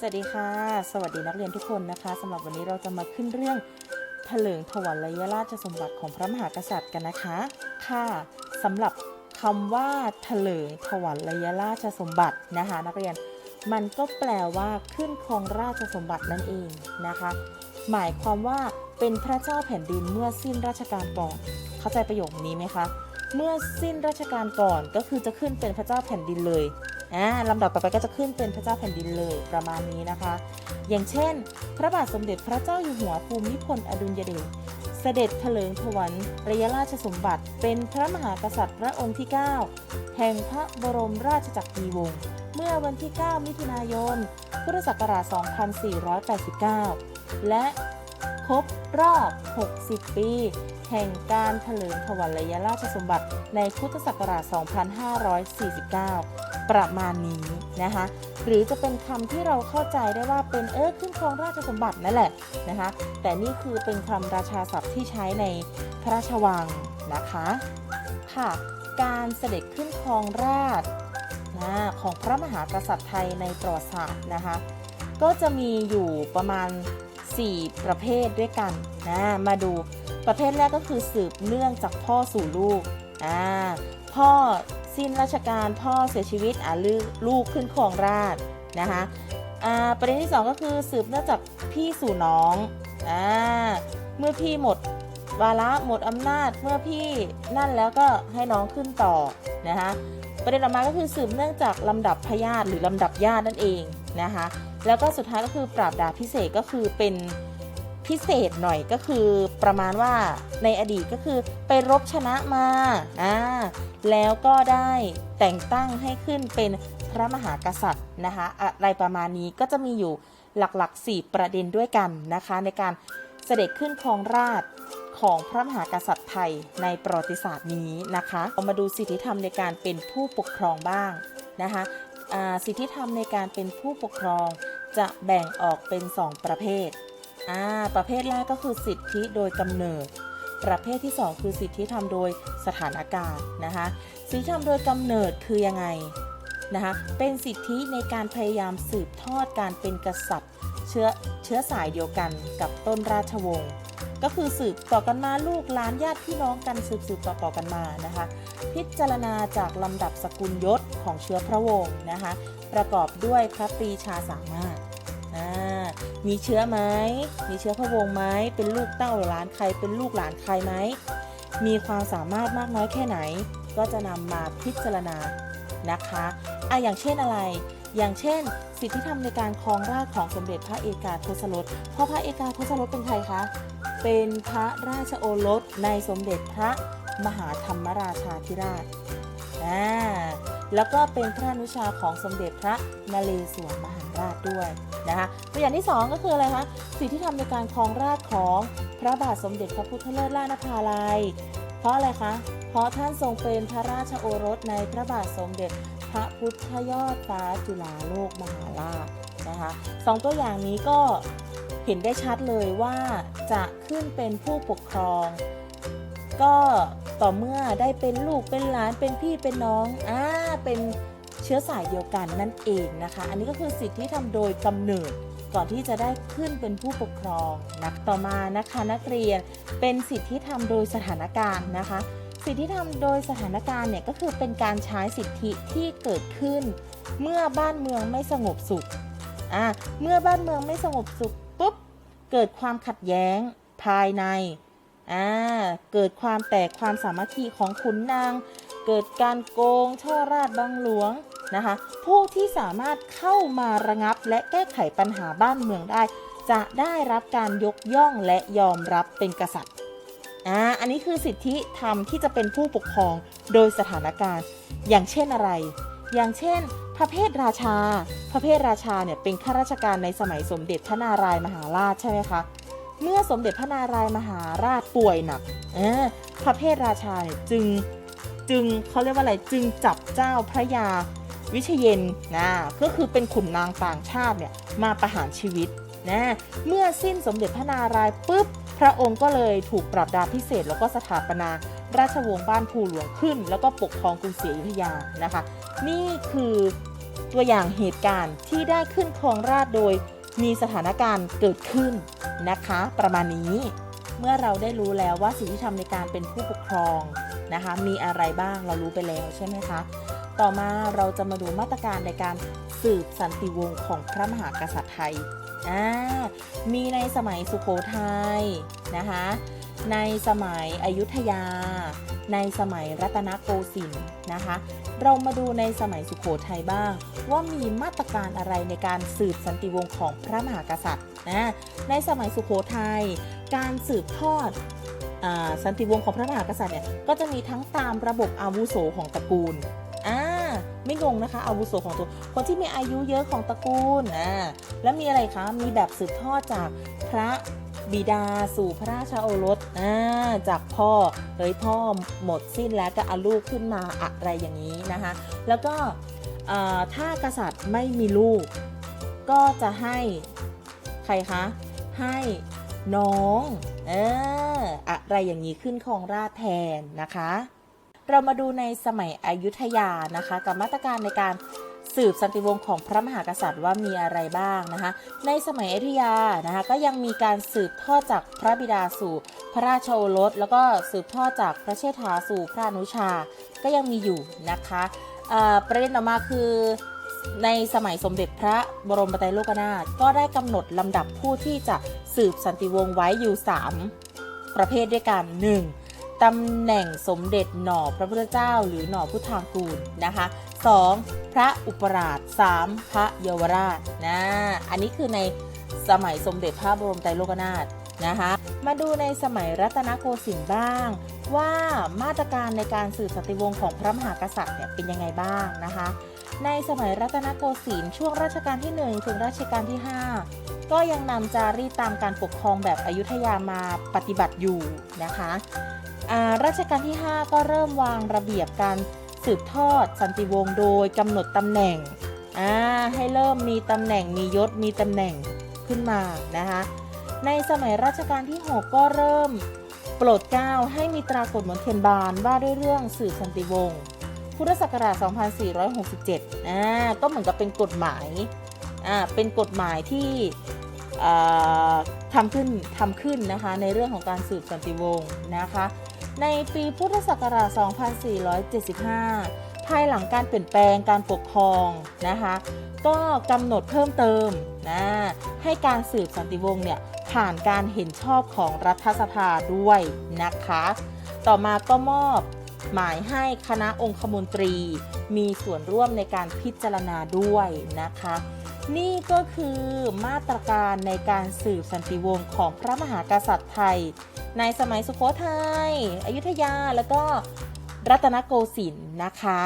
สวัสดีค่ะ สวัสดีนักเรียนทุกคนนะคะสำหรับวันนี้เราจะมาขึ้นเรื่องถลิงถวัลยราชสมบัติของพระมหากษัตริย์กันนะคะ ค่ะสำหรับคำว่าถลิงถวัลยราชสมบัตินะคะ นักเรียนมันก็แปลว่าขึ้นครองราชสมบัตินั่นเองนะคะ หมายความว่าเป็นพระเจ้าแผ่นดินเมื่อสิ้นราชการก่อน เข้าใจประโยคนี้ไหมคะ เมื่อสิ้นราชการก่อนก็คือจะขึ้นเป็นพระเจ้าแผ่นดินเลย อ่าลำดับต่อไปก็จะขึ้นเป็นพระเจ้าแผ่นดินเลยประมาณนี้นะคะ อย่างเช่น พระบาทสมเด็จพระเจ้าอยู่หัวภูมิพลอดุลยเดชเสด็จเถลิงถวันระยะราชสมบัติ เป็นพระมหากษัตริย์พระองค์ที่ 9 แห่งพระบรมราชจักรีวงศ์เมื่อวันที่ 9 มิถุนายน พุทธศักราช 2489 และครบรอบ 60 ปี แห่งการเถลิงถวัลยราชสมบัติในพุทธศักราช 2549 ประมาณนี้นะคะหรือจะเป็นคำที่เราเข้าใจได้ว่าเป็นเออขึ้นครองราชสมบัตินั่นแหละนะคะแต่นี่คือเป็นคำราชาศัพท์ที่ใช้ในพระราชวังนะคะค่ะการเสด็จขึ้นครองราชนะของพระมหากษัตริย์ไทยในประวัติศาสตร์นะคะก็จะมีอยู่ประมาณ 4 ประเภทด้วยกันนะมาดูประเภทแรกก็คือสืบเนื่องจากพ่อสู่ลูกอ่าพ่อ สิ้นราชการพ่อเสียชีวิตอ่าลูกลูกขึ้นครองราชนะคะอ่าประเด็นที่ 2 ก็คือสืบเนื่องจากพี่สู่น้องอ่าเมื่อพี่หมดวาระหมดอำนาจเมื่อพี่นั่นแล้วก็ให้น้องขึ้นต่อนะคะประเด็นต่อมาก็คือสืบเนื่องจากลำดับพยาธิหรือลำดับญาตินั่นเองนะคะแล้วก็สุดท้ายก็คือปราบดาพิเศษก็คือเป็น พิเศษหน่อยก็คือประมาณว่าในอดีตก็คือไปรบชนะมาอ่าแล้วก็ได้แต่งตั้งให้ขึ้นเป็นพระมหากษัตริย์นะคะอะไรประมาณนี้ก็จะมีอยู่หลักๆ 4 ประเด็นด้วยกันนะคะ ในการเสด็จขึ้นครองราชของพระมหากษัตริย์ไทยในประวัติศาสตร์นี้นะคะเรามาดูสิทธิธรรมในการเป็นผู้ปกครองบ้างนะคะสิทธิธรรมในการเป็นผู้ปกครองจะแบ่งออกเป็น 2 ประเภท อ่าประเภทแรกก็คือสิทธิโดยกำเนิด ประเภทที่ 2 คือสิทธิธรรมโดยสถานการณ์นะคะ สิทธิธรรมโดยกำเนิดคือยังไงนะคะ เป็นสิทธิในการพยายามสืบทอดการเป็นกษัตริย์เชื้อเชื้อสายเดียวกันกับต้นราชวงศ์ก็คือสืบต่อกันมาลูกหลานญาติพี่น้องกันสืบสืบต่อต่อกันมานะคะ พิจารณาจากลำดับสกุลยศของเชื้อพระวงศ์นะคะ ประกอบด้วยพระปรีชาสามารถอ่า มีเชื้อไหมมีเชื้อพระวงศ์ไหมเป็นลูกเต้าหลานใครเป็นลูกหลานใครไหมมีความสามารถมากน้อยแค่ไหน ก็จะนำมาพิจารณานะคะอะอย่างเช่นอะไร อย่างเช่น สิทธิธรรมในการครองราชของสมเด็จพระเอกาทศรสเพราะพระเอกาทศรสเป็นใครคะ เป็นพระราชโอรสในสมเด็จพระมหาธรรมราชาธิราชอ่าแล้วก็เป็นพระนุชาของสมเด็จพระนเรศวรมหาราชด้วย นะคะตัวอย่างที่ 2 ก็คืออะไรคะสิทธิธรรมในการครองราชของพระบาทสมเด็จพระพุทธเลิศล่านภาลัย เพราะอะไรคะ เพราะท่านทรงเป็นพระราชโอรสในพระบาทสมเด็จพระพุทธยอดฟ้าจุฬาโลกมหาราชนะคะสองตัวอย่างนี้ก็เห็นได้ชัดเลยว่าจะขึ้นเป็นผู้ปกครอง ก็ต่อเมื่อได้เป็นลูกเป็นหลานเป็นพี่เป็นน้องอ่าเป็น ชื้อสายเดียวกันนั่นเองนะคะ อันนี้ก็คือสิทธิที่ทำโดยกำเนิดก่อนที่จะได้ขึ้นเป็นผู้ปกครองนะต่อมานะคะนักเรียนเป็นสิทธิธรรมโดยสถานการณ์นะคะ สิทธิธรรมโดยสถานการณ์เนี่ยก็คือเป็นการใช้สิทธิที่เกิดขึ้น เมื่อบ้านเมืองไม่สงบสุขอ่าเมื่อบ้านเมืองไม่สงบสุขปุ๊บเกิดความขัดแย้งภายในอ่าเกิดความแตกความสามัคคีของขุนนาง เกิดการโกงช่อราชบังหลวง นะคะ ผู้ที่สามารถเข้ามาระงับและแก้ไขปัญหาบ้านเมืองได้ จะได้รับการยกย่องและยอมรับเป็นกษัตริย์อ่าอันนี้คือสิทธิธรรมที่จะเป็นผู้ปกครองโดยสถานการณ์ อย่างเช่นอะไร อย่างเช่น พระเพทราชา พระเพทราชาเนี่ยเป็นข้าราชการในสมัยสมเด็จพระนารายมหาราชใช่ไหมคะเมื่อสมเด็จพระนารายมหาราชป่วยหนักพระเพทราชาเนี่ยจึงจึงเขาเรียกว่าอะไรจึงจับเจ้าพระยา วิเชยนนะก็คือเป็นขุนนางต่างชาติเนี่ยมาประหารชีวิตนะเมื่อสิ้นสมเด็จพระนารายณ์ปุ๊บ พระองค์ก็เลยถูกปรับดาพิเศษแล้วก็สถาปนาราชวงศ์บ้านภูหลวงขึ้น แล้วก็ปกครองกรุงศรีอยุธยานะคะ นี่คือตัวอย่างเหตุการณ์ที่ได้ขึ้นครองราชโดยมีสถานการณ์เกิดขึ้นนะคะ ประมาณนี้ เมื่อเราได้รู้แล้วว่าสิ่งที่ทำในการเป็นผู้ปกครองนะคะ มีอะไรบ้างเรารู้ไปแล้วใช่ไหมคะ ต่อมาเราจะมาดูมาตรการในการสืบสันติวงศ์ของพระมหากษัตริย์ไทยอ่ามีในสมัยสุโขทัยนะคะ ในสมัยอยุธยา ในสมัยรัตนโกสินทร์นะคะ เรามาดูในสมัยสุโขทัยบ้าง ว่ามีมาตรการอะไรในการสืบสันติวงศ์ของพระมหากษัตริย์นะในสมัยสุโขทัยการสืบทอดอสันติวงศ์ของพระมหากษัตริย์เนี่ยก็จะมีทั้งตามระบบอาวุโสของตระกูล ไม่งงนะคะ อาวุโสของตัว คนที่มีอายุเยอะของตระกูลอ่าแล้วมีอะไรคะมีแบบสืบทอดจากพระบิดาสู่พระราชโอรสอ่าจากพ่อเฮ้ยพ่อหมดสิ้นแล้วก็เอาลูกขึ้นมาอะไรอย่างนี้นะคะ แล้วก็ถ้ากษัตริย์ไม่มีลูก ก็จะให้ใครคะ ให้น้อง เอออะไรอย่างนี้ขึ้นครองราชแทนนะคะ เรามาดูในสมัยอยุธยานะคะ กับมาตรการในการสืบสันติวงศ์ของพระมหากษัตริย์ว่ามีอะไรบ้างนะคะ ในสมัยอยุธยานะคะก็ยังมีการสืบทอดจากพระบิดาสู่พระราชโอรส แล้วก็สืบทอดจากพระเชษฐาสู่พระนุชา ก็ยังมีอยู่นะคะประเด็นต่อมาคือในสมัยสมเด็จพระบรมไตรโลกนาถก็ได้กำหนดลำดับผู้ที่จะสืบสันติวงศ์ไว้อยู่ 3 ประเภทด้วยกัน 1. ตำแหน่งสมเด็จหน่อพระพุทธเจ้า หรือหน่อพุทธางกูลนะคะ 2. พระอุปราช 3. พระเยาวราชนะอันนี้คือในสมัยสมเด็จพระบรมไตรโลกนาถนะคะมาดูในสมัยรัตนโกสินทร์บ้าง ว่ามาตรการในการสืบสติวงศ์ของพระมหากษัตริย์เนี่ยเป็นยังไงบ้างนะคะ ในสมัยรัตนโกสินทร์ช่วงรัชกาลที่ 1 ถึงรัชกาลที่ 5 ก็ยังนำจารีตตามการปกครองแบบอยุธยามาปฏิบัติอยู่นะคะ รัชกาลที่ 5 ก็เริ่มวางระเบียบการสืบทอดสันติวงศ์โดยกำหนดตำแหน่งให้เริ่มมีตำแหน่งมียศมีตำแหน่งขึ้นมานะคะในสมัยรัชกาลที่ 6 ก็เริ่มโปรดเกล้าให้มีตรากฎมนเทียนบานว่าด้วยเรื่องสืบสันติวงศ์พุทธศักราช 2467อ่าก็เหมือนกับเป็นกฎหมายอ่าเป็นกฎหมายที่ทำขึ้นทำขึ้นนะคะในเรื่องของการสืบสันติวงศ์นะคะ ในปีพุทธศักราช 2475 ภายหลังการเปลี่ยนแปลงการปกครองนะคะ ก็กำหนดเพิ่มเติมนะให้การสืบสันติวงศ์เนี่ยผ่านการเห็นชอบของรัฐสภาด้วยนะคะ ต่อมาก็มอบหมายให้คณะองคมนตรีมีส่วนร่วมในการพิจารณาด้วยนะคะ นี่ก็คือมาตรการในการสืบสันติวงศ์ของพระมหากษัตริย์ไทย ในสมัยสุโขทัยอยุธยาแล้วก็รัตนโกสินทร์นะคะ